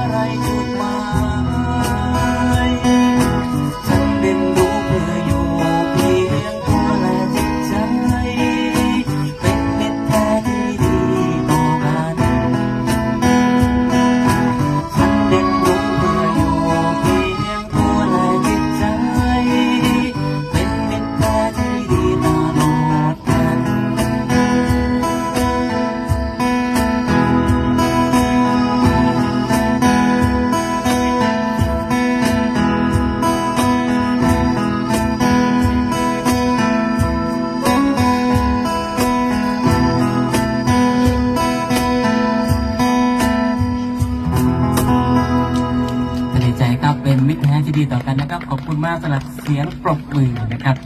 อะไร ต่อกันนะครับ ขอบคุณมากสำหรับเสียงปรบมือนะครับ